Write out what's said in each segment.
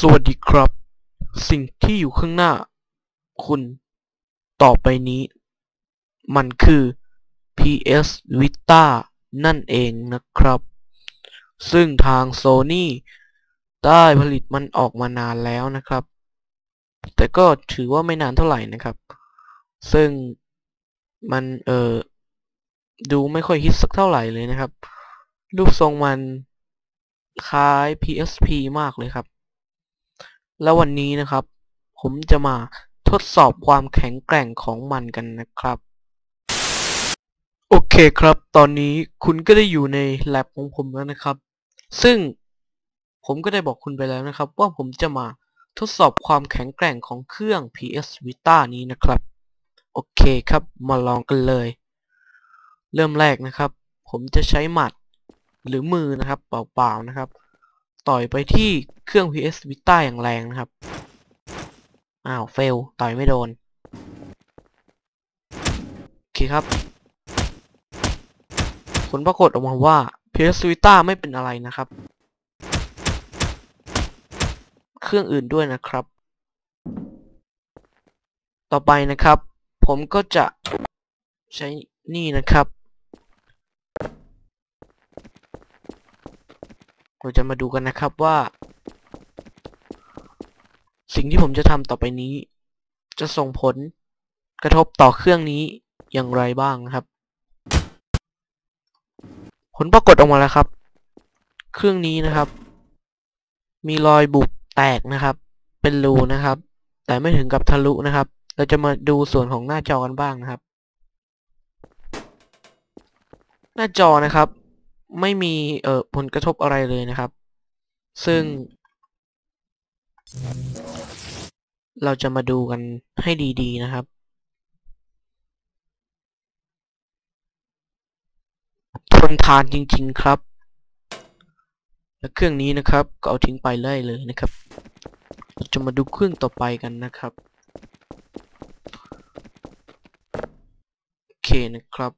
สวัสดีครับ สิ่งที่อยู่ข้างหน้า คุณต่อไปนี้ มันคือ PS Vita นั่นเองนะครับ ซึ่งทาง Sony ได้ผลิตมันออกมานานแล้วนะครับ แต่ก็ถือว่าไม่นานเท่าไหร่นะครับ ซึ่งมันเออดูไม่ค่อยฮิตสักเท่าไหร่เลยนะครับ รูปทรงมันคล้าย PSP มากเลยครับ แล้ววันนี้นะครับ ผมจะมาทดสอบความแข็งแกร่งของมันกันนะครับ โอเคครับ ตอนนี้คุณก็ได้อยู่ใน lab ของผมแล้วนะครับ ซึ่งผมก็ได้บอกคุณไปแล้วนะครับ ว่าผมจะมาทดสอบความแข็งแกร่งของเครื่อง PS Vita นี้นะครับ โอเคครับ มาลองกันเลย เริ่มแรกนะครับ ผมจะใช้หมัดหรือมือนะครับ เปล่าๆนะครับ ต่อยไปที่เครื่อง PS Vita อย่างแรงนะครับ อ้าว เฟล ต่อยไม่โดน โอเคครับ ผลปรากฏออกมาว่า PS Vita ไม่เป็นอะไรนะครับ เครื่องอื่นด้วยนะครับ ต่อไปนะครับ ผมก็จะใช้นี่นะครับ เราจะมาดูกันนะครับว่า สิ่งที่ผมจะทำต่อไปนี้ จะส่งผลกระทบต่อเครื่องนี้อย่างไรบ้างนะครับ ผลปรากฏออกมาแล้วครับ เครื่องนี้นะครับ มีรอยบุบแตกนะครับ เป็นรูนะครับ แต่ไม่ถึงกับทะลุนะครับ เราจะมาดูส่วนของหน้าจอกันบ้างนะครับ หน้าจอนะครับ ไม่มีเอ่อผลกระทบอะไรเลยนะครับ ซึ่ง เราจะมาดูกันให้ดีๆนะครับ ทนทานจริงๆครับ และเครื่องนี้นะครับ ก็เอาทิ้งไปเลยเลยนะครับ เราจะมาดูเครื่องต่อไปกันนะครับ โอเคนะครับ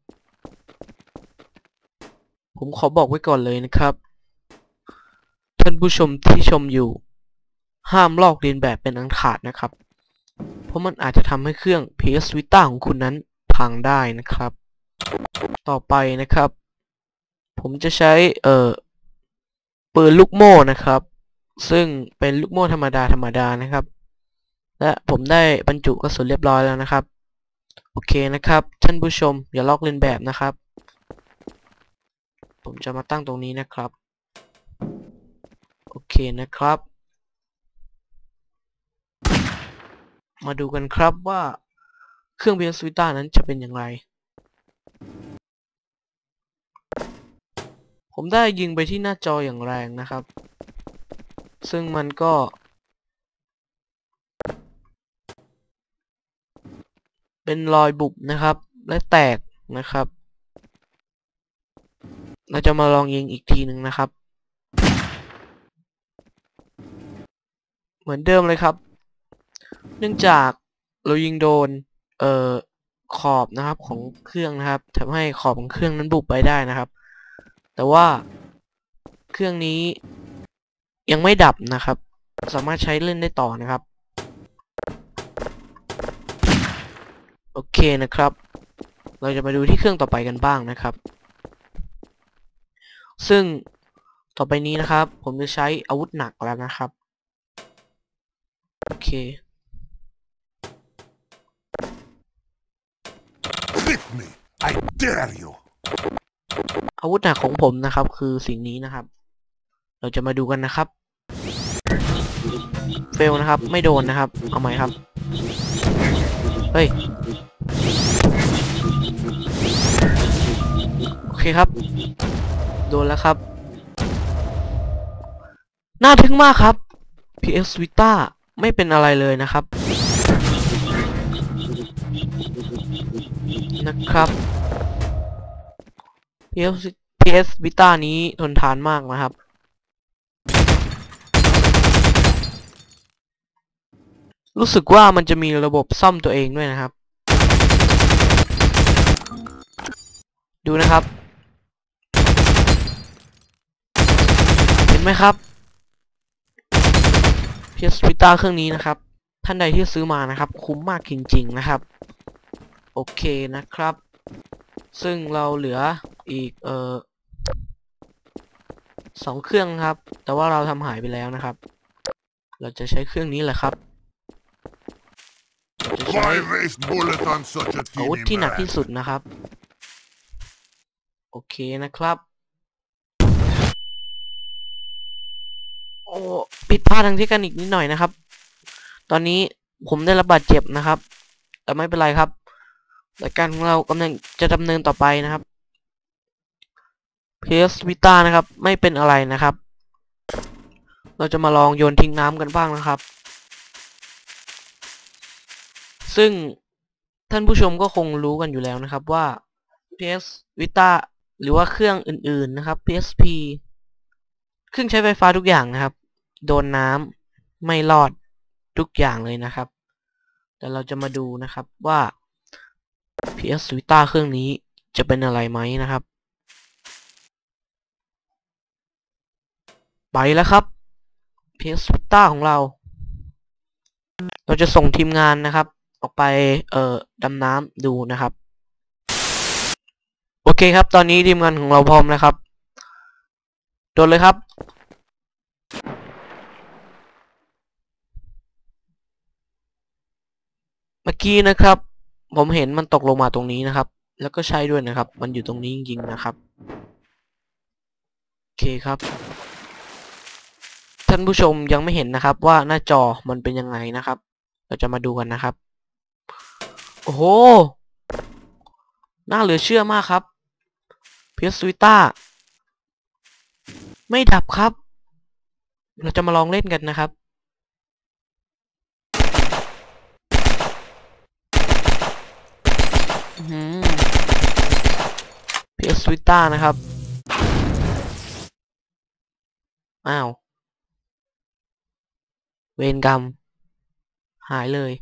ผมขอบอกไว้ก่อนเลยนะครับ ท่านผู้ชมที่ชมอยู่ ห้ามลอกเลียนแบบเป็นอันขาดนะครับ เพราะมันอาจจะทำให้เครื่อง PS Vita ของคุณนั้นพังได้นะครับ ต่อไปนะครับ ผมจะใช้เอ่อปืนลูกโม่นะครับ ซึ่งเป็นลูกโม่ธรรมดาธรรมดานะครับ และผมได้บรรจุกระสุนเรียบร้อยแล้วนะครับ โอเคนะครับ ท่านผู้ชมอย่าลอกเลียนแบบนะครับ ผมจะมาตั้งตรงนี้นะครับ โอเคนะครับ มาดูกันครับว่าเครื่อง PS Vita นั้นจะเป็นอย่างไร ผมได้ยิงไปที่หน้าจออย่างแรงนะครับ ซึ่งมันก็เป็นรอยบุบนะครับ และแตกนะครับ เราจะมาลองยิงอีกทีหนึ่งนะครับ เหมือนเดิมเลยครับ เนื่องจากเรายิงโดน เอ่อขอบนะครับของเครื่องนะครับทำให้ขอบของเครื่องนั้นบุบไปได้นะครับ แต่ว่าเครื่องนี้ยังไม่ดับนะครับ สามารถใช้เล่นได้ต่อนะครับ โอเคนะครับ เราจะมาดูที่เครื่องต่อไปกันบ้างนะครับ ซึ่งต่อไปนี้นะครับ ผมจะใช้อาวุธหนักแล้วนะครับ โอเค Hit me! I dare you! อาวุธหนักของผมนะครับ คือสิ่งนี้นะครับ เราจะมาดูกันนะครับ เฟลนะครับ ไม่โดนนะครับ เอาใหม่ครับ เฮ้ย โอเคครับ โดนแล้วครับ น่าทึ่งมากครับ PS Vita ไม่เป็นอะไรเลยนะครับ นะครับ PS PS Vita นี้ทนทานมากนะครับ รู้สึกว่ามันจะมีระบบซ่อมตัวเองด้วยนะครับ ดูนะครับ เห็น ไหมครับ PS Vita เครื่องนี้นะครับ ท่านใดที่ซื้อมานะครับ คุ้มมากจริง ๆนะครับ โอเคนะครับ ซึ่งเราเหลืออีกเอ่อสองเครื่องครับ แต่ว่าเราทำหายไปแล้วนะครับ เราจะใช้เครื่องนี้แหละครับจะใช้ Why waste bullet on such a อาวุธ teeny ที่หนัก man? ที่สุดนะครับ โอเคนะครับ โอ้ ผิดพลาดทางเทคนิคนิดหน่อยนะครับ ตอนนี้ผมได้รับบาดเจ็บนะครับ แต่ไม่เป็นไรครับรายการของเรากำลังจะดำเนินต่อไปนะครับ PS Vita นะครับ ไม่เป็นอะไรนะครับ เราจะมาลองโยนทิ้งน้ำกันบ้างนะครับ ซึ่งท่านผู้ชมก็คงรู้กันอยู่แล้วนะครับว่า PS Vita หรือว่าเครื่องอื่นๆนะครับ PSP เครื่องใช้ไฟฟ้าทุกอย่างนะครับ โดนน้ำไม่รอดทุกอย่างเลยนะครับ แต่เราจะมาดูนะครับว่า PS Vita เครื่องนี้จะเป็นอะไรไหมนะครับ ไปแล้วครับ PS Vita ของเรา เราจะส่งทีมงานนะครับ ออกไปเอ่อดำน้ำดูนะครับ โอเคครับ ตอนนี้ทีมงานของเราพร้อมแล้วครับ โดนเลยครับ มื่อกี้นะครับ ผมเห็นมันตกลงมาตรงนี้นะครับ แล้วก็ใช่ด้วยนะครับ มันอยู่ตรงนี้จริงๆนะครับโอเคครับ ท่านผู้ชมยังไม่เห็นนะครับ ว่าหน้าจอมันเป็นยังไงนะครับ เราจะมาดูกันนะครับ โอ้โหน่าเหลือเชื่อมากครับ p พียสวิต้าไม่ดับครับ เราจะมาลองเล่นกันนะครับ สวิต้านะครับ อ้าว เวรกรรม หายเลย